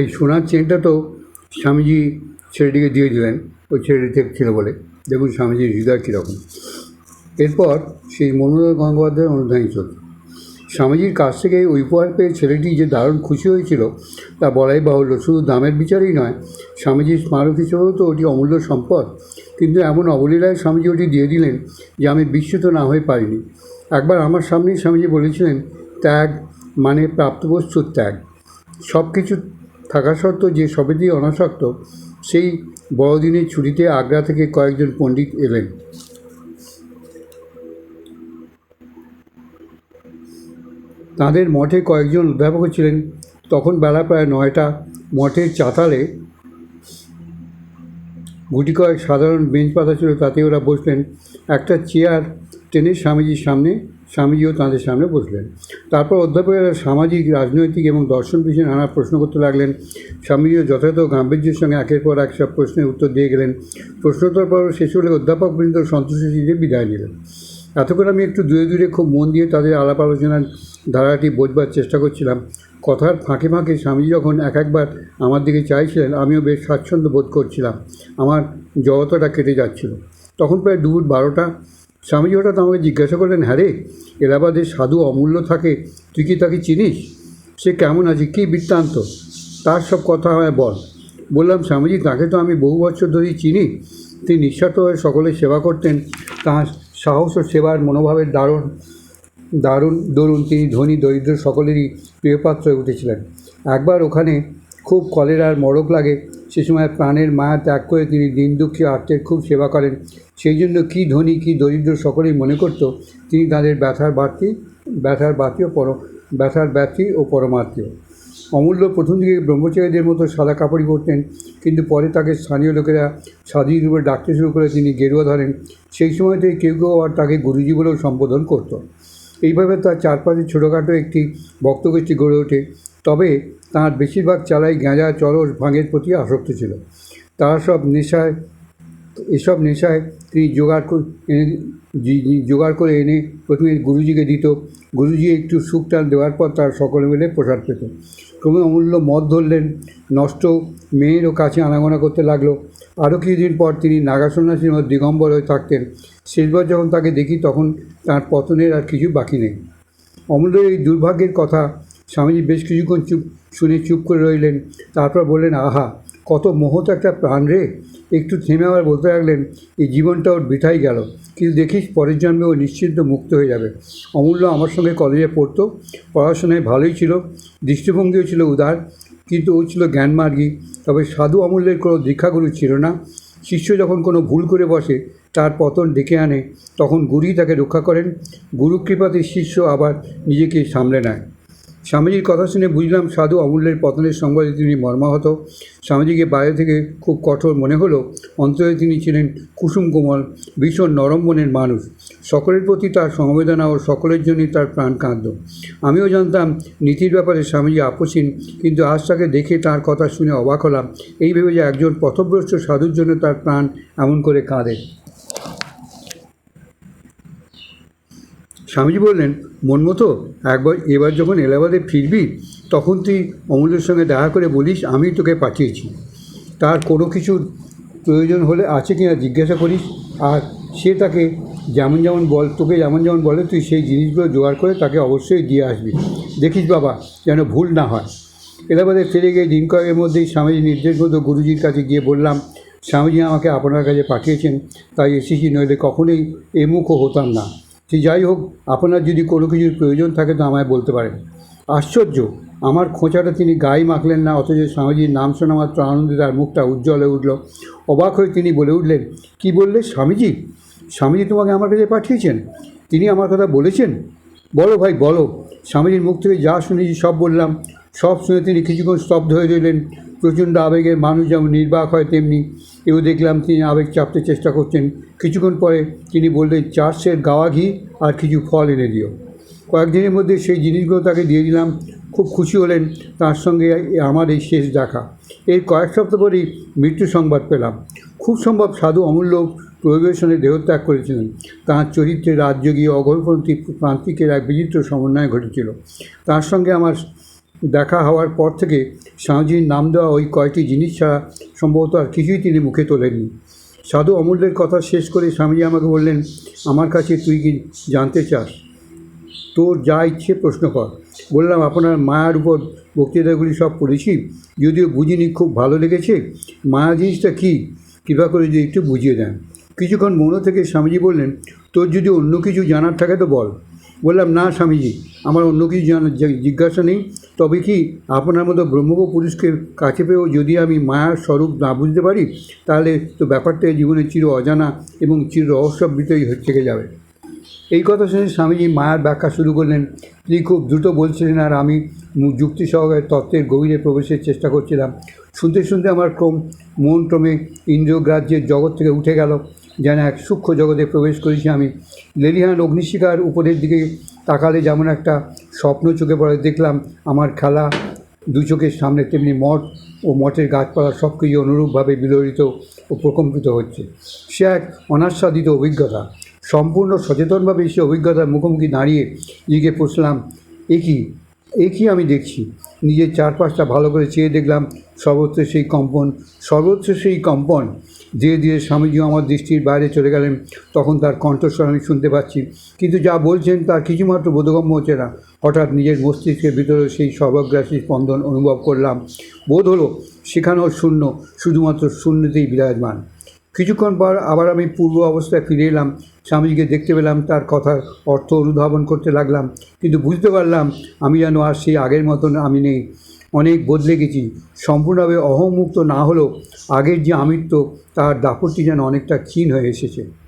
এই সোনার চেনটা তো স্বামীজি ছেলেটিকে দিয়ে দিলেন, ওই ছেলেটি থেকে ছিল বলে। দেখুন স্বামীজির হৃদয় কীরকম। এরপর সেই মনোরম গঙ্গোপাধ্যায়ের অনুধানী চলল। স্বামীজির কাছ থেকে ওই উপহার পেয়ে ছেলেটি যে দারুণ খুশি হয়েছিল, তা বলাই বাহুল্য। শুধু দামের বিচারেই নয়, স্বামীজির স্মারক হিসেবেও তো ওটি অমূল্য সম্পদ। কিন্তু এমন অবলীলায় স্বামীজি ওটি দিয়ে দিলেন যে আমি বিস্মিত না হয়ে পারিনি। একবার আমার সামনেই স্বামীজি বলেছিলেন, ত্যাগ মানে প্রাপ্তবস্তুর ত্যাগ। সব কিছু থাকা সত্ত্বেও যে সবেতেই অনাসক্ত, সেই বড়দিনের ছুটিতে আগ্রা থেকে কয়েকজন পণ্ডিত এলেন। তাঁদের মঠে কয়েকজন অধ্যাপকও ছিলেন। তখন বেলা প্রায় নয়টা। মঠের চাতালে গুটি কয়েক সাধারণ বেঞ্চ পাতা ছিল, তাতে ওরা বসলেন। একটা চেয়ার টেনে স্বামীজির সামনে, স্বামীজিও তাঁদের সামনে বসলেন। তারপর অধ্যাপকেরা সামাজিক, রাজনৈতিক এবং দর্শন বিষয়ে নানা প্রশ্ন করতে লাগলেন। স্বামীজিও যথাযথ গাম্ভীর্যের সঙ্গে একের পর এক সব প্রশ্নের উত্তর দিয়ে গেলেন। প্রশ্নোত্তর পর্ব শেষ হলে অধ্যাপকবৃন্দ সন্তুষ্ট চিঠে বিদায় নিলেন। এতক্ষণ আমি একটু দূরে দূরে খুব মন দিয়ে তাদের আলাপ আলোচনার ধারাটি বোঝবার চেষ্টা করছিলাম। কথার ফাঁকে ফাঁকে স্বামীজি যখন এক একবার আমার দিকে চাইছিলেন, আমিও বেশ স্বাচ্ছন্দ্য বোধ করছিলাম। আমার জড়তাটা কেটে যাচ্ছিল। তখন প্রায় দুপুর বারোটা স্বামীজি হঠাৎ আমাকে জিজ্ঞাসা করলেন হ্যাঁ রে, এলাহাবাদে সাধু অমূল্য থাকে, তুই কি তাকে চিনিস? সে কেমন আছে, কী বৃত্তান্ত? তার সব কথা আমায় বল। বললাম, স্বামীজি, তাকে তো আমি বহু বছর ধরেই চিনি। তিনি নিঃস্বার্থ হয়ে সেবা করতেন। তাঁর সাহস ও সেবার মনোভাবের দারুণ দারুণ দরুন তিনি ধনী, দরিদ্র সকলেরই প্রিয়পাত্র হয়ে উঠেছিলেন। একবার ওখানে খুব কলেরার মড়ক লাগে সে সময় প্রাণের মায়া ত্যাগ করে তিনি দিন দুঃখী আত্মের খুব সেবা করেন। সেই জন্য কী ধনী, কী দরিদ্র সকলেই মনে করত, তিনি তাদের ব্যথার বাড়তি ব্যথার বাতি ও পর, ব্যথার ব্যথি ও পরমাত্মীয়। অমূল্য প্রথম দিকে ব্রহ্মচারীদের মতো সাদা কাপড়ই পরতেন, কিন্তু পরে তাকে স্থানীয় লোকেরা স্বাধীন রূপে ডাকতে শুরু করে তিনি গেরুয়া ধরেন। সেই সময় থেকে কেউ কেউ আর তাকে গুরুজি বলেও সম্বোধন করত। এইভাবে তার চারপাশে ছোটোখাটো একটি ভক্তগোষ্ঠী গড়ে ওঠে। তবে তাঁর বেশিরভাগ চালাই গাঁজা, চরস, ভাঙের প্রতি আসক্ত ছিল। তারা সব নেশায়, এসব নেশায় তিনি জোগাড় করে, এনে জোগাড় করে এনে প্রথমে গুরুজিকে দিত। গুরুজি একটু সুখ টান দেওয়ার পর তার সকলে মিলে প্রসাদ পেত। ক্রমে অমূল্য মদ ধরলেন, নষ্ট মেয়েরও কাছে আনাগোনা করতে লাগল। আরও কিছুদিন পর তিনি নাগা সন্ন্যাসীর মধ্যে দিগম্বর হয়ে থাকতেন। শেষবার যখন তাকে দেখি তখন তার পতনের আর কিছু বাকি নেই। অমূল্যের এই দুর্ভাগ্যের কথা স্বামীজি বেশ কিছুক্ষণ চুপ, শুনে চুপ করে রইলেন। তারপর বললেন, আহা, কত মোহত একটা প্রাণ রে। একটু থেমে আবার বলতে লাগলেন এই জীবনটা ওর বৃথাই গেল। কিন্তু দেখিস, পরের জন্মে ও নিশ্চিন্ত মুক্ত হয়ে যাবে। অমূল্য আমার সঙ্গে কলেজে পড়তো। পড়াশোনায় ভালোই ছিল। দৃষ্টিভঙ্গিও ছিল উদার, কিন্তু ও ছিল জ্ঞানমার্গী। তবে সাধু অমূল্যের কোনো দীক্ষাগুরু ছিল না। শিষ্য যখন কোনো ভুল করে বসে, তার পতন ডেকে আনে, তখন গুরুই তাকে রক্ষা করেন। গুরু কৃপাতে শিষ্য আবার নিজেকে সামলে নেয়। স্বামীজির কথা শুনে বুঝলাম সাধু অমূল্যের পতনের সংবাদে তিনি মর্মাহত। স্বামীজিকে বাইরে থেকে খুব কঠোর মনে হলো। অন্তরে তিনি ছিলেন কুসুম কোমল, ভীষণ নরম মনের মানুষ। সকলের প্রতি তার সমবেদনা ও সকলের জন্যই তার প্রাণ কাঁদল আমিও জানতাম নীতির ব্যাপারে স্বামীজি আপোষহীন, কিন্তু আজ তাকে দেখে তার কথা শুনে অবাক হলাম। এই ভেবে যে একজন পথভ্রষ্ট সাধুর জন্য তার প্রাণ এমন করে কাঁদে। স্বামীজি বললেন, মন মতো একবার, এবার যখন এলাহাবাদে ফিরবি, তখন তুই অমূল্যের সঙ্গে দেখা করে বলিস, আমি তোকে পাঠিয়েছি। তার কোনো কিছুর প্রয়োজন হলে আছে কি না জিজ্ঞাসা করিস, আর সে তাকে যেমন যেমন বল, তোকে যেমন যেমন বলে, তুই সেই জিনিসগুলো জোগাড় করে তাকে অবশ্যই দিয়ে আসবি। দেখিস বাবা, যেন ভুল না হয়। এলাহাবাদে ফিরে গিয়ে দিন কয়েকের মধ্যেই স্বামীজি নির্দেশ মতো গুরুজির কাছে গিয়ে বললাম, স্বামীজি আমাকে আপনার কাছে পাঠিয়েছেন, তাই এসেছি, নইলে কখনোই এমুখও হতাম না। সে যাই হোক, আপনার যদি কোনো কিছুর প্রয়োজন থাকে তো আমায় বলতে পারেন। আশ্চর্য, আমার খোঁচাটা তিনি গায়ে মাখলেন না, অথচ স্বামীজির নাম শোনা মাত্র আনন্দে তার মুখটা উজ্জ্বল হয়ে উঠল। অবাক হয়ে তিনি বলে উঠলেন, কি বললে স্বামীজি? স্বামীজি তোমাকে আমার কাছে পাঠিয়েছেন? তিনি আমার কথা বলেছেন? বলো ভাই, বলো। স্বামীজির মুখ থেকে যা শুনেছি সব বললাম। সব শুনে তিনি কিছুক্ষণ স্তব্ধ হয়ে রইলেন। প্রচণ্ড আবেগের মানুষ যেমন নির্বাক হয়, তেমনি এও দেখলাম তিনি আবেগ চাপতে চেষ্টা করছেন। কিছুক্ষণ পরে তিনি বললেন, চার্চের গাওয়া ঘি আর কিছু ফল এনে দিও। কয়েকদিনের মধ্যে সেই জিনিসগুলো তাকে দিয়ে দিলাম। খুব খুশি হলেন। তার সঙ্গে আমার এই শেষ দেখা। এর কয়েক সপ্তাহ পরেই মৃত্যু সংবাদ পেলাম। খুব সম্ভব সাধু অমূল্য সঙ্গে দেহত্যাগ করেছিলেন। তাঁর চরিত্রে রাজযোগী অঘরপন্থী প্রান্তিকের এক বিচিত্র সমন্বয় ঘটেছিল। তার সঙ্গে আমার দেখা হওয়ার পর থেকে স্বামীজির নাম দেওয়া ওই কয়টি জিনিস ছাড়া সম্ভবত আর কিছুই তিনি মুখে তোলেননি। সাধু অমূল্যের কথা শেষ করে স্বামীজি আমাকে বললেন, আমার কাছে তুই কি জানতে চাস? তোর যা ইচ্ছে প্রশ্ন কর। বললাম, আপনার মায়ার উপর বক্তৃতাগুলি সব পড়েছি, যদিও বুঝিনি খুব ভালো লেগেছে। মায়া জিনিসটা কী? কৃপা করে যদি একটু বুঝিয়ে দেন। কিছুক্ষণ মনে থেকে স্বামীজি বললেন, তোর যদি অন্য কিছু জানার থাকে তো বল। বললাম, না স্বামীজি, আমার অন্য কিছু জানার জিজ্ঞাসা নেই। তবে কি আপনার মতো ব্রহ্মজ্ঞ পুরুষকে কাছে পেয়েও যদি আমি মায়ার স্বরূপ না বুঝতে পারি, তাহলে তো ব্যাপারটা জীবনে চির অজানা এবং চির রহস্যাবৃতই থেকে যাবে। এই কথা শুনে স্বামীজি মায়ার ব্যাখ্যা শুরু করলেন। তিনি খুব দ্রুত বলছিলেন, আর আমি যুক্তি সহকারে তত্ত্বের গভীরে প্রবেশের চেষ্টা করছিলাম। শুনতে শুনতে আমার ক্রম মন ক্রমে ইন্দ্রগ্রাহ্যের জগৎ থেকে উঠে গেল। যেন এক সূক্ষ্ম জগতে প্রবেশ করেছি আমি। লেলিহান অগ্নিশিখার উপরের দিকে তাকালে যেমন একটা স্বপ্ন চোখে পড়ে, দেখলাম আমার খেলা দু চোখের সামনে তেমনি মঠ ও মঠের গাছপালা সব কিছু অনুরূপভাবে বিলোড়িত ও প্রকম্পিত হচ্ছে। সে এক অনাস্বাদিত অভিজ্ঞতা। সম্পূর্ণ সচেতনভাবে সে অভিজ্ঞতার মুখোমুখি দাঁড়িয়ে নিজেকে পুষলাম এ কী? এ কী আমি দেখছি। নিজের চারপাশটা ভালো করে চেয়ে দেখলাম, সর্বত্র সেই কম্পন, সর্বত্র সেই কম্পন। ধীরে ধীরে স্বামীজিও আমার দৃষ্টির বাইরে চলে গেলেন, তখন তার কণ্ঠস্বর আমি শুনতে পাচ্ছি। কিন্তু যা বলছেন তার কিছুমাত্র বোধগম্য হচ্ছে না। হঠাৎ নিজের মস্তিষ্কের ভিতরে সেই সর্বগ্রাসী স্পন্দন অনুভব করলাম। বোধ হলো সেখানেও শূন্য, শুধুমাত্র শূন্যতেই বিরাজমান। কিছুক্ষণ পর আবার আমি পূর্ব অবস্থায় ফিরে এলাম। স্বামীজিকে দেখতে পেলাম, তার কথার অর্থ অনুধাবন করতে লাগলাম। কিন্তু বুঝতে পারলাম, আমি যেন আর সেই আগের মতন আমি নেই। অনেক বদলে গেছি। সম্পূর্ণভাবে অহমুক্ত না হলেও আগের যে আমিত্ব, তার দাপটটি যেন অনেকটা ক্ষীণ হয়ে এসেছে।